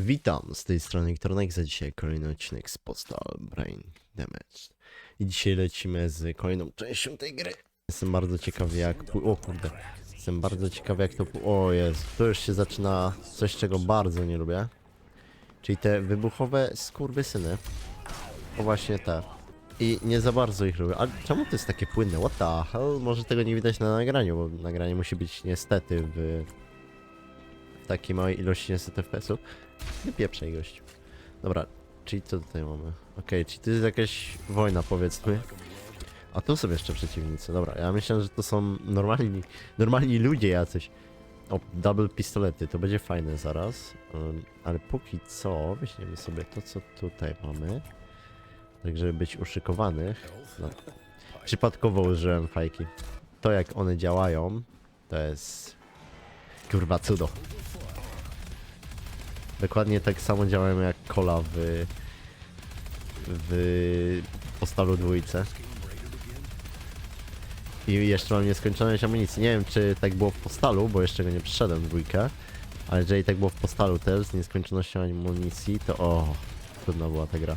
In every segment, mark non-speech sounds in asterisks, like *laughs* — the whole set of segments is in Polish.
Witam, z tej strony Wiktornek, za dzisiaj kolejny odcinek z Postal Brain Damage. I dzisiaj lecimy z kolejną częścią tej gry. Jestem bardzo ciekawy jak... O kurde. Jestem bardzo ciekawy jak to... O jest, to już się zaczyna coś czego bardzo nie lubię. Czyli te wybuchowe skurwysyny. O właśnie te. I nie za bardzo ich lubię. Ale czemu to jest takie płynne? What the hell? Może tego nie widać na nagraniu, bo nagranie musi być niestety w takiej małej ilości niestety FPS-ów. Wypieprzaj gość. Dobra, czyli co tutaj mamy? Okej, czyli to jest jakaś wojna powiedzmy. A tu są jeszcze przeciwnicy. Dobra, ja myślałem, że to są normalni, normalni ludzie jacyś. O, double pistolety, to będzie fajne zaraz. Ym, ale póki co, weźmiemy sobie to, co tutaj mamy. Tak, żeby być uszykowanych. No. Przypadkowo użyłem fajki. To jak one działają, to jest... Kurwa cudo. Dokładnie tak samo działają jak kola w... w postalu dwójce. I jeszcze mam nieskończoność amunicji. Nie wiem, czy tak było w postalu, bo jeszcze go nie przyszedłem w dwójkę. Ale jeżeli tak było w postalu też z nieskończonością amunicji, to o, trudna była ta gra.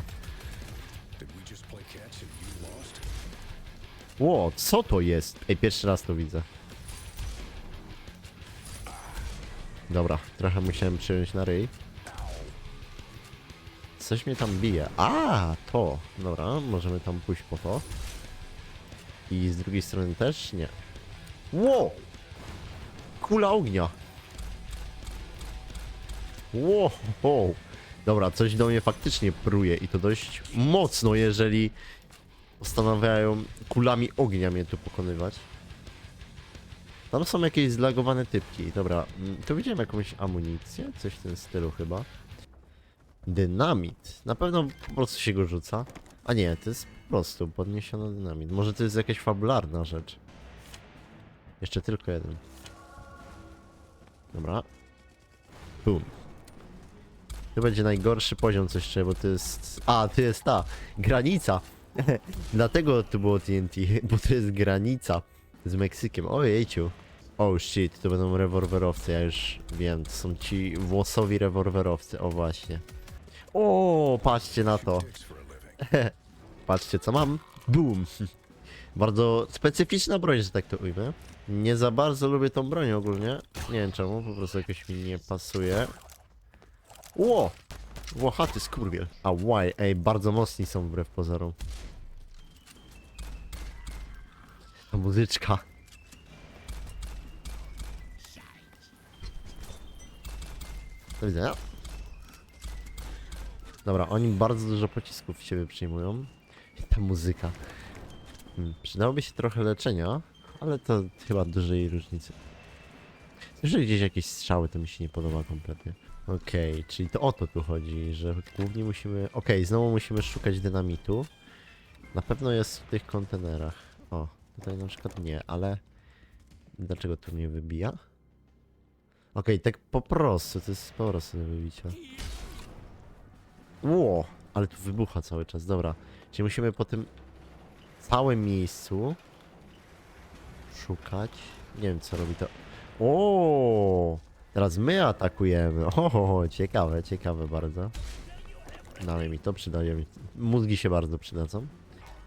Ło, co to jest? Ej, pierwszy raz to widzę. Dobra, trochę musiałem przyjąć na ryj. Coś mnie tam bije. A, to. Dobra, możemy tam pójść po to. I z drugiej strony też? Nie. Ło! Kula ognia. Ło! Wow. Dobra, coś do mnie faktycznie pruje i to dość mocno, jeżeli postanawiają kulami ognia mnie tu pokonywać. Tam są jakieś zlagowane typki. Dobra, mm, tu widziałem jakąś amunicję, coś w tym stylu chyba. Dynamit. Na pewno po prostu się go rzuca. A nie, to jest po prostu podniesiono dynamit. Może to jest jakaś fabularna rzecz. Jeszcze tylko jeden. Dobra. Boom. To będzie najgorszy poziom coś jeszcze, bo to jest... A, to jest ta granica. *laughs* Dlatego tu było TNT, *laughs* bo to jest granica z Meksykiem. Ojejciu. Oh shit, to będą rewolwerowcy, ja już wiem, to są ci włosowi rewolwerowcy, o właśnie. O, patrzcie na to. *laughs* Patrzcie co mam. Boom. *laughs* Bardzo specyficzna broń, że tak to ujmę. Nie za bardzo lubię tą broń ogólnie. Nie wiem czemu, po prostu jakoś mi nie pasuje. Ło! Łochaty skurwiel. A why? Ej, bardzo mocni są wbrew pozorom. Ta muzyczka. Do widzenia. Dobra, oni bardzo dużo pocisków w siebie przyjmują. I ta muzyka. Hmm, przydałoby się trochę leczenia, ale to chyba dużej różnicy. Jeżeli gdzieś jakieś strzały, to mi się nie podoba kompletnie. Okej, czyli to o to tu chodzi, że głównie musimy... Okej, znowu musimy szukać dynamitu. Na pewno jest w tych kontenerach. O, tutaj na przykład nie, ale... Dlaczego tu mnie wybija? Okej, tak po prostu, to jest po prostu do wybicia. Ło, ale tu wybucha cały czas, dobra. Czyli musimy po tym całym miejscu szukać. Nie wiem co robi to. O, teraz my atakujemy. *laughs* O, ciekawe, ciekawe bardzo. Dalej mi to przydaje mi. Mózgi się bardzo przydadzą.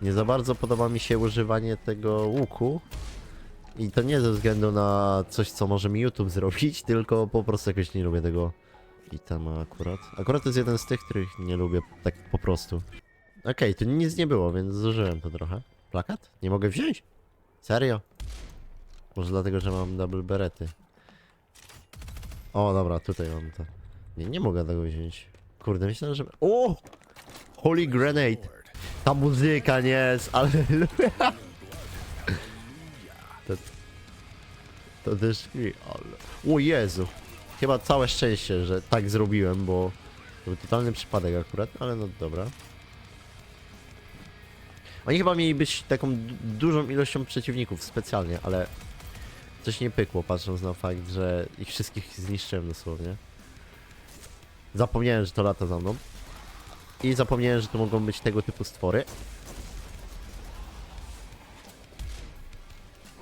Nie za bardzo podoba mi się używanie tego łuku. I to nie ze względu na coś, co może mi YouTube zrobić, *laughs* tylko po prostu jakoś nie lubię tego itema akurat. Akurat to jest jeden z tych, których nie lubię tak po prostu. Okej, tu nic nie było, więc zużyłem to trochę. Plakat? Nie mogę wziąć? Serio? Może dlatego, że mam double berety. O, dobra, tutaj mam to. Nie, nie mogę tego wziąć. Kurde, myślałem, że... O! Holy Grenade! Ta muzyka nie jest, ale... *laughs* to... To też... Ale... O Jezu! Chyba całe szczęście, że tak zrobiłem, bo... To był totalny przypadek akurat, ale no dobra. Oni chyba mieli być taką du- dużą ilością przeciwników specjalnie, ale coś nie pykło, patrząc na fakt, że ich wszystkich zniszczyłem dosłownie. Zapomniałem, że to lata za mną. I zapomniałem, że to mogą być tego typu stwory.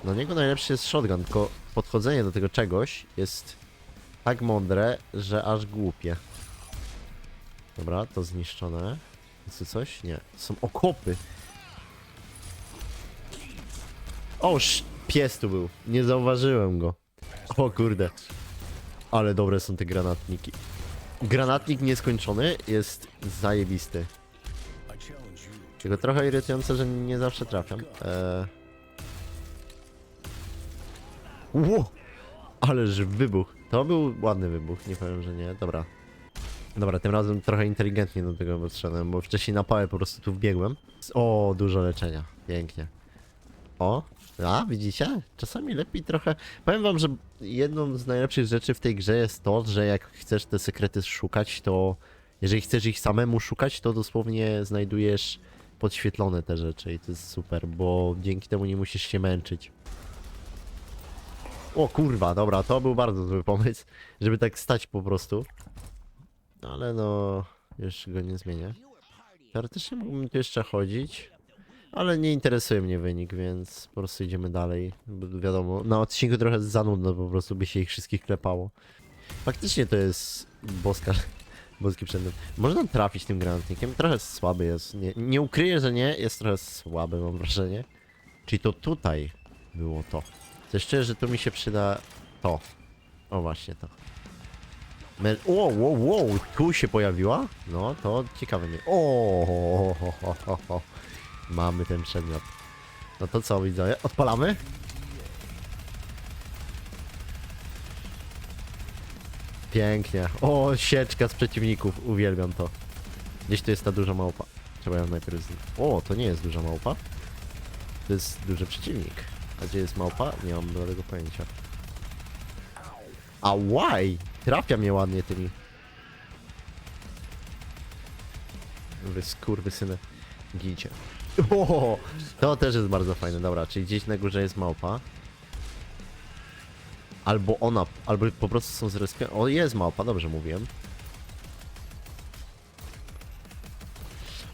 Do niego najlepszy jest shotgun, tylko podchodzenie do tego czegoś jest tak mądre, że aż głupie. Dobra, to zniszczone. Jest tu coś? Nie. Są okopy. O, pies tu był. Nie zauważyłem go. O kurde. Ale dobre są te granatniki. Granatnik nieskończony jest zajebisty. Tylko trochę irytujące, że nie zawsze trafiam. Eee... Ależ wybuch. To był ładny wybuch, nie powiem, że nie. Dobra. Dobra, tym razem trochę inteligentnie do tego podszedłem, bo wcześniej na pałę po prostu tu wbiegłem. O, dużo leczenia. Pięknie. O, a widzicie? Czasami lepiej trochę. Powiem wam, że jedną z najlepszych rzeczy w tej grze jest to, że jak chcesz te sekrety szukać, to jeżeli chcesz ich samemu szukać, to dosłownie znajdujesz podświetlone te rzeczy i to jest super, bo dzięki temu nie musisz się męczyć. O kurwa, dobra, to był bardzo zły pomysł, żeby tak stać po prostu. Ale no, już go nie zmienię. Teoretycznie mógłbym tu jeszcze chodzić, ale nie interesuje mnie wynik, więc po prostu idziemy dalej. Bo wiadomo, na odcinku trochę za nudno po prostu by się ich wszystkich klepało. Faktycznie to jest boska, *laughs* boski przedmiot. Można trafić tym granatnikiem, trochę słaby jest. Nie, nie ukryję, że nie, jest trochę słaby mam wrażenie. Czyli to tutaj było to. Coś czuję, że tu mi się przyda to. O właśnie to. Me- Wow, wow, wow, tu się pojawiła? No, to ciekawe nie. O, ho, ho, ho, ho. Mamy ten przedmiot. No to co, widzowie? Odpalamy? Pięknie. O, sieczka z przeciwników. Uwielbiam to. Gdzieś tu jest ta duża małpa. Trzeba ją najpierw z... O, to nie jest duża małpa. To jest duży przeciwnik. A gdzie jest małpa? Nie mam żadnego pojęcia. A why? Trafia mnie ładnie tymi. Wy skurwysyny. Gicie. O, to też jest bardzo fajne. Dobra, czyli gdzieś na górze jest małpa. Albo ona, albo po prostu są zrespione. O, jest małpa, dobrze mówiłem.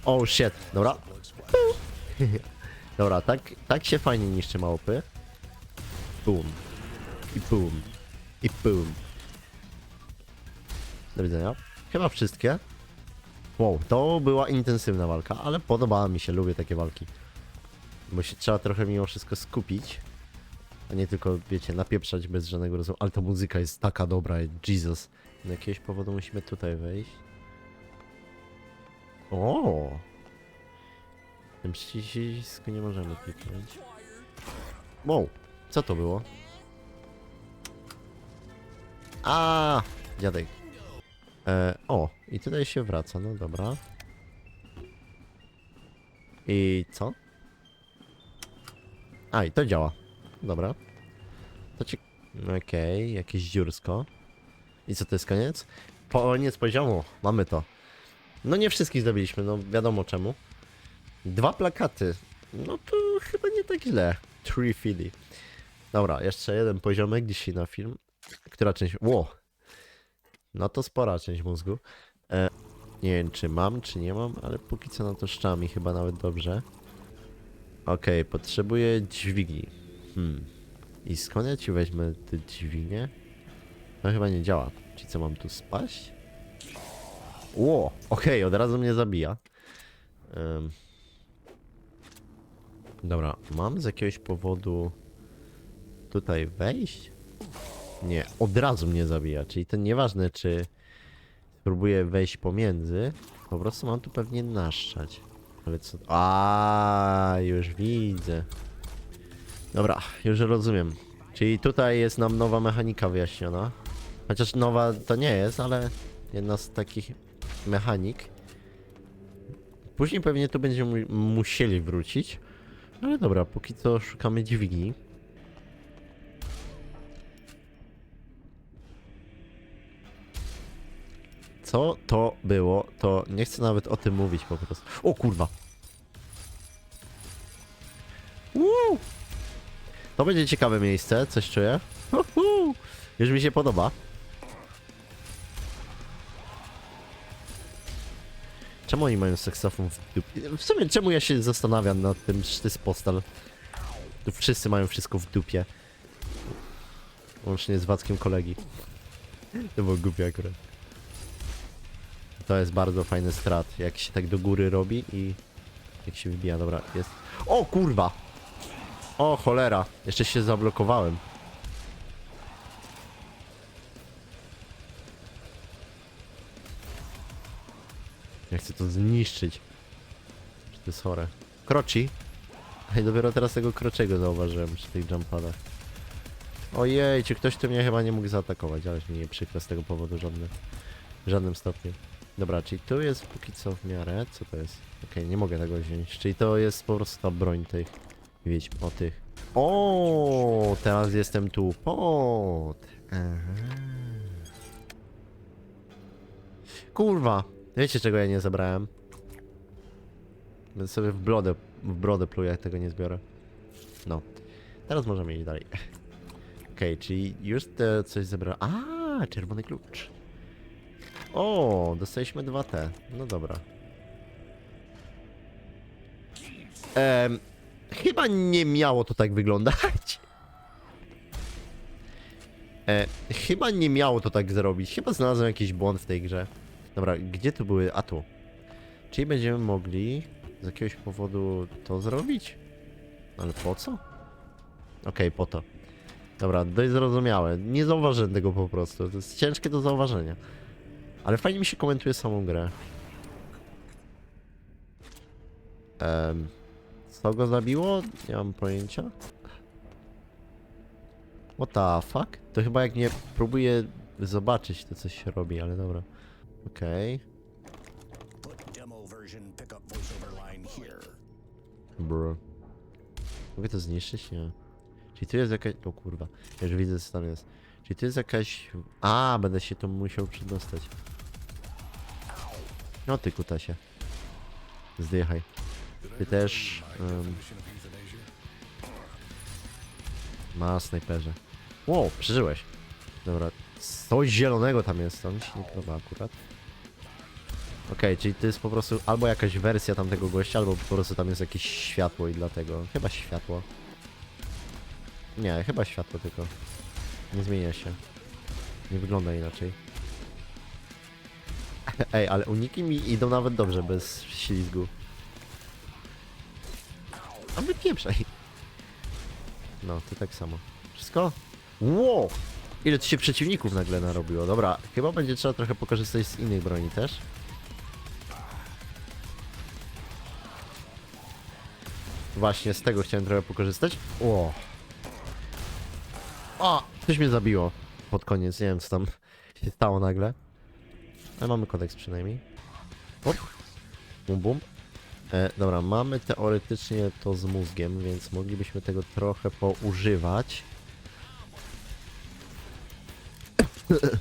Oh shit, dobra. *laughs* Dobra, tak, tak się fajnie niszczy małpy. Boom. I boom. I boom. Do widzenia. Chyba wszystkie. Wow, to była intensywna walka, ale podobała mi się, lubię takie walki. Bo się trzeba trochę mimo wszystko skupić. A nie tylko, wiecie, napieprzać bez żadnego rozumu. Ale ta muzyka jest taka dobra, Jesus. Z jakiegoś powodu musimy tutaj wejść. O! Tym przycisku nie możemy kliknąć. Wow, co to było? A, dziadek. E, o, i tutaj się wraca, no dobra. I co? A, i to działa. Dobra. To ci... Okej, jakieś dziursko. I co, to jest koniec? Koniec poziomu, mamy to. No nie wszystkich zdobyliśmy, no wiadomo czemu. Dwa plakaty. No to chyba nie tak źle. Tree Philly. Dobra, jeszcze jeden poziomek dzisiaj na film. Która część... Ło! No to spora część mózgu. E, nie wiem czy mam, czy nie mam, ale póki co na to szczam i chyba nawet dobrze. Okej, potrzebuję dźwigni. Hmm. I skąd ja ci weźmę te dźwignie? No chyba nie działa. Czyli co, mam tu spaść? Ło! Okej, od razu mnie zabija. Em. Dobra, mam z jakiegoś powodu tutaj wejść? Nie, od razu mnie zabija, czyli to nieważne czy spróbuję wejść pomiędzy, po prostu mam tu pewnie naszczać. Ale co... A, już widzę. Dobra, już rozumiem. Czyli tutaj jest nam nowa mechanika wyjaśniona. Chociaż nowa to nie jest, ale jedna z takich mechanik. Później pewnie tu będziemy mu musieli wrócić. Ale dobra, póki co szukamy dźwigni. Co to było, to nie chcę nawet o tym mówić po prostu. O kurwa! Woo! To będzie ciekawe miejsce, coś czuję. *laughs* Już mi się podoba. Czemu oni mają seksofon w dupie? W sumie czemu ja się zastanawiam nad tym, że to jest postal. Tu wszyscy mają wszystko w dupie. Łącznie z Wackiem kolegi. To było głupie akurat. To jest bardzo fajny strat, jak się tak do góry robi i jak się wybija, dobra, jest. O kurwa! O cholera, jeszcze się zablokowałem. Ja chcę to zniszczyć. Czy to jest chore? Kroci? Ej, dopiero teraz tego kroczego zauważyłem przy tych jumpadach. Ojej, czy ktoś tu mnie chyba nie mógł zaatakować, ale mi nie przykro z tego powodu żadnym, w żadnym stopniu. Dobra, czyli tu jest póki co w miarę, co to jest? Okej, nie mogę tego wziąć, czyli to jest po prostu ta broń tych, wiedźm, o tych. O, teraz jestem tu pod. Aha. Kurwa, wiecie czego ja nie zabrałem? Będę sobie w brodę, w brodę pluję, jak tego nie zbiorę. No, teraz możemy iść dalej. *laughs* Okej, czyli już te coś zebrałem. A, czerwony klucz. O, dostaliśmy dwa te. No dobra. Em, chyba nie miało to tak wyglądać. *laughs* E, chyba nie miało to tak zrobić. Chyba znalazłem jakiś błąd w tej grze. Dobra, gdzie tu były? A tu. Czyli będziemy mogli z jakiegoś powodu to zrobić? Ale po co? Okej, po to. Dobra, dość zrozumiałe. Nie zauważyłem tego po prostu. To jest ciężkie do zauważenia. Ale fajnie mi się komentuje samą grę. Em, co go zabiło? Nie mam pojęcia. What the fuck? To chyba jak nie próbuję zobaczyć, to coś się robi, ale dobra. Okej. Bro. Mogę to zniszczyć? Nie. Czyli tu jest jakaś... O kurwa. Ja już widzę co tam jest. Czyli tu jest jakaś... A, będę się tu musiał przedostać. No ty kutasie. Zdychaj. Ty też... Um... Ma snajperze. Wow, przeżyłeś. Dobra. Coś zielonego tam jest. To mi się nie podoba akurat. Okej, czyli to jest po prostu albo jakaś wersja tamtego gościa, albo po prostu tam jest jakieś światło i dlatego. Chyba światło. Nie, chyba światło tylko. Nie zmienia się. Nie wygląda inaczej. *laughs* Ej, ale uniki mi idą nawet dobrze bez ślizgu. A my pieprzaj. No, to tak samo. Wszystko? Wow! Ile tu się przeciwników nagle narobiło. Dobra, chyba będzie trzeba trochę pokorzystać z innych broni też. Właśnie z tego chciałem trochę pokorzystać. O! O! Coś mnie zabiło. Pod koniec, nie wiem co tam się stało nagle. Ale mamy kodeks przynajmniej. Hop. Bum bum. E, dobra, mamy teoretycznie to z mózgiem, więc moglibyśmy tego trochę poużywać. *laughs*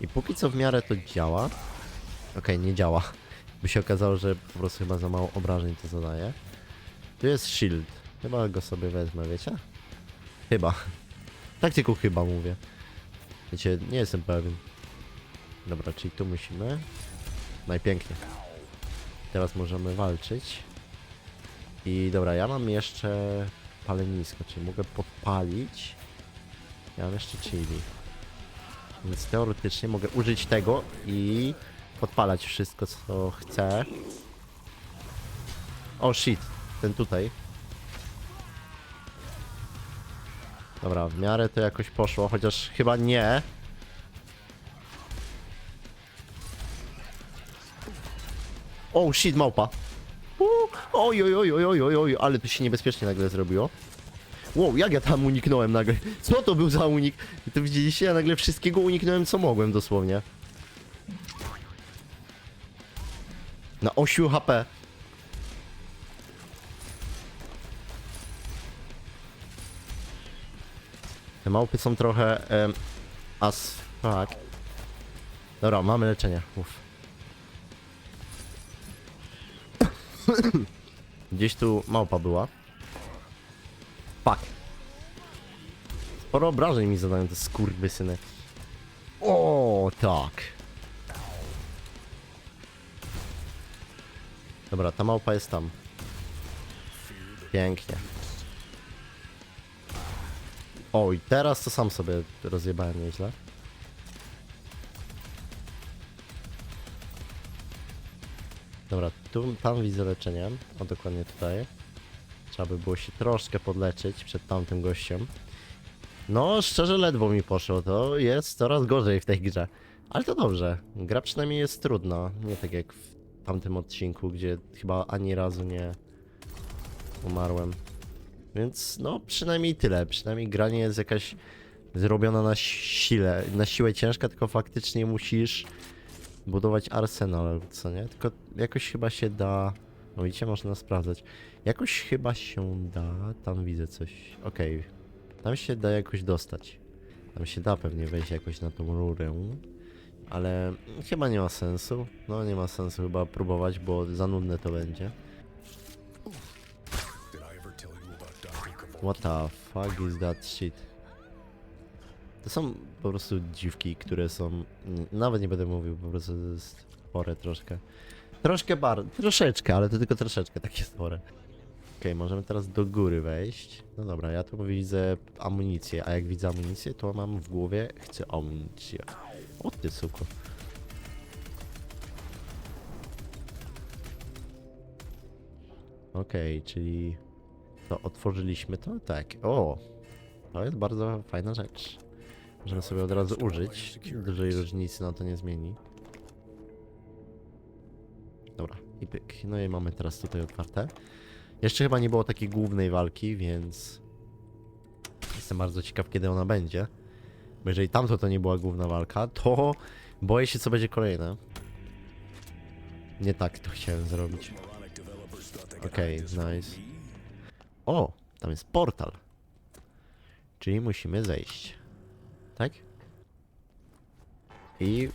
I póki co w miarę to działa. Okej, nie działa. By się okazało, że po prostu chyba za mało obrażeń to zadaje. Tu jest shield. Chyba go sobie wezmę, wiecie? Chyba. Tak tylko chyba mówię. Wiecie, nie jestem pewien. Dobra, czyli tu musimy. Najpięknie. Teraz możemy walczyć. I dobra, ja mam jeszcze palenisko, czyli mogę podpalić. Ja mam jeszcze chili. Więc teoretycznie mogę użyć tego i podpalać wszystko co chcę. O shit, ten tutaj. Dobra, w miarę to jakoś poszło, chociaż chyba nie. O shit, małpa. Oj, oj, oj, oj, oj, oj, ale to się niebezpiecznie nagle zrobiło. Wow, jak ja tam uniknąłem nagle? Co to był za unik? To widzieliście, ja nagle wszystkiego uniknąłem co mogłem dosłownie. Na 8 HP. Te małpy są trochę em, as fuck. Dobra, mamy leczenie. Uff. *coughs* Gdzieś tu małpa była. Fuck. Sporo obrażeń mi zadają te skurwysyny. O, tak. Dobra, ta małpa jest tam. Pięknie. O, i teraz to sam sobie rozjebałem nieźle. Dobra, tu, tam widzę leczenie. O, dokładnie tutaj. Trzeba by było się troszkę podleczyć przed tamtym gościem. No, szczerze ledwo mi poszło. To jest coraz gorzej w tej grze. Ale to dobrze. Gra przynajmniej jest trudna. Nie tak jak w tamtym odcinku, gdzie chyba ani razu nie umarłem. Więc no, przynajmniej tyle. Przynajmniej gra nie jest jakaś zrobiona na sile, na siłę ciężka, tylko faktycznie musisz budować arsenal, co nie? Tylko jakoś chyba się da... No widzicie, można sprawdzać. Jakoś chyba się da... Tam widzę coś. Okej. Tam się da jakoś dostać. Tam się da pewnie wejść jakoś na tą rurę. Ale chyba nie ma sensu. No nie ma sensu chyba próbować, bo za nudne to będzie. What the fuck is that shit? To są po prostu dziwki, które są... Nawet nie będę mówił, po prostu to jest chore troszkę. Troszkę bar... Troszeczkę, ale to tylko troszeczkę takie chore. Okej, możemy teraz do góry wejść. No dobra, ja tu widzę amunicję, a jak widzę amunicję, to mam w głowie... Chcę amunicję. O ty suko. Okej, czyli... To otworzyliśmy to? Tak. O! To jest bardzo fajna rzecz. Możemy sobie od razu użyć. Dużej różnicy na to nie zmieni. Dobra, i pyk. No i mamy teraz tutaj otwarte. Jeszcze chyba nie było takiej głównej walki, więc... Jestem bardzo ciekaw, kiedy ona będzie. Bo jeżeli tamto to nie była główna walka, to boję się, co będzie kolejne. Nie tak to chciałem zrobić. Okej, from nice. O, tam jest portal. Czyli musimy zejść. Tak? I,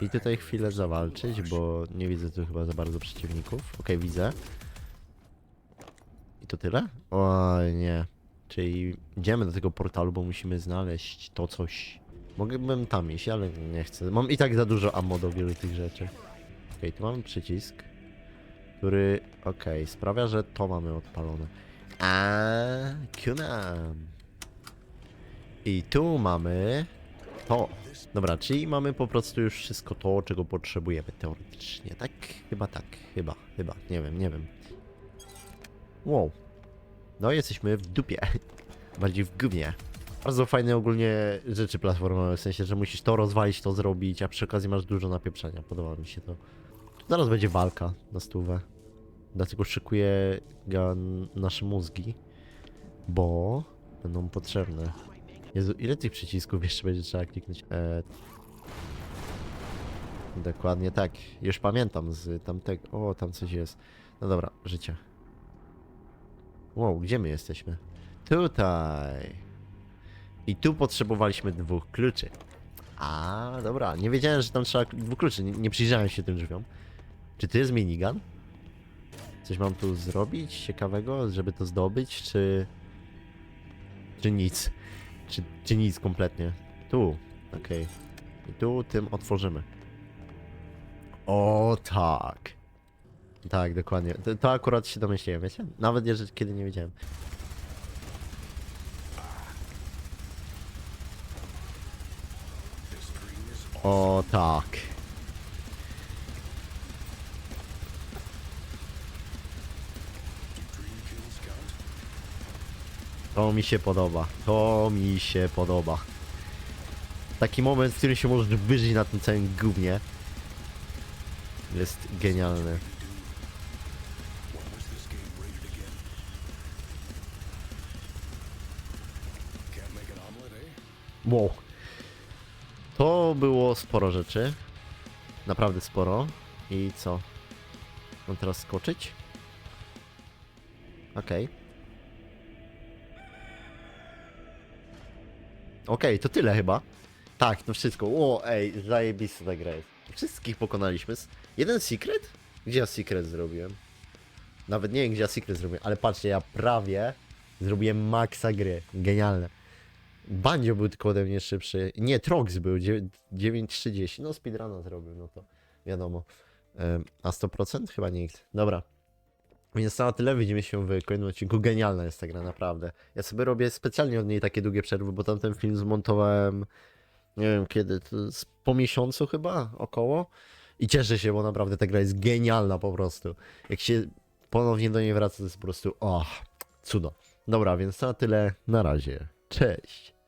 I tutaj chwilę zawalczyć, bo nie widzę tu chyba za bardzo przeciwników. Okej, widzę. I to tyle? Oj, nie. Czyli idziemy do tego portalu, bo musimy znaleźć to coś. Mogłbym tam iść, ale nie chcę. Mam i tak za dużo ammo do wielu tych rzeczy. Okej, tu mamy przycisk, który, okej, sprawia, że to mamy odpalone. A, kunam. I tu mamy to. Dobra, czyli mamy po prostu już wszystko to, czego potrzebujemy teoretycznie, tak? Chyba tak, chyba, chyba, nie wiem, nie wiem. Wow. No jesteśmy w dupie. *laughs* Bardziej w gównie. Bardzo fajne ogólnie rzeczy platformowe, w sensie, że musisz to rozwalić, to zrobić, a przy okazji masz dużo napieprzenia. Podoba mi się to. Zaraz będzie walka na stówę. Dlatego szykuję nasze mózgi, bo będą potrzebne. Jezu, ile tych przycisków jeszcze będzie trzeba kliknąć? E... Dokładnie tak. Już pamiętam z tamtego. O, tam coś jest. No dobra, życie. Wow, gdzie my jesteśmy? Tutaj. I tu potrzebowaliśmy dwóch kluczy. A, dobra. Nie wiedziałem, że tam trzeba dwóch kluczy. Nie, nie przyjrzałem się tym drzwiom. Czy to jest minigun? Coś mam tu zrobić ciekawego, żeby to zdobyć, czy... Czy nic? Czy, czy nic kompletnie? Tu, okej. I tu tym otworzymy. O tak. Tak, dokładnie. To, to akurat się domyśliłem, wiecie? Nawet jeżeli kiedy nie is O tak. To mi się podoba. To mi się podoba. Taki moment, w którym się możesz wyżyć na tym całym gównie. Jest genialny. Wow. To było sporo rzeczy. Naprawdę sporo. I co? Mam teraz skoczyć? Okej. Okej, to tyle chyba. Tak, to wszystko. O, ej, zajebista ta gra jest. Wszystkich pokonaliśmy. Jeden secret? Gdzie ja secret zrobiłem? Nawet nie wiem, gdzie ja secret zrobiłem, ale patrzcie, ja prawie zrobiłem maksa gry. Genialne. Bandzio był tylko ode mnie szybszy. Nie, Trox był, dziewię- 9.30. No, speedruna zrobił, no to wiadomo. A 100%? Chyba nikt. Dobra. Więc na tyle widzimy się w kolejnym odcinku. Genialna jest ta gra, naprawdę. Ja sobie robię specjalnie od niej takie długie przerwy, bo tamten film zmontowałem, nie wiem kiedy, to po miesiącu chyba, około. I cieszę się, bo naprawdę ta gra jest genialna po prostu. Jak się ponownie do niej wraca, to jest po prostu, oh, cudo. Dobra, więc na tyle, na razie. Cześć.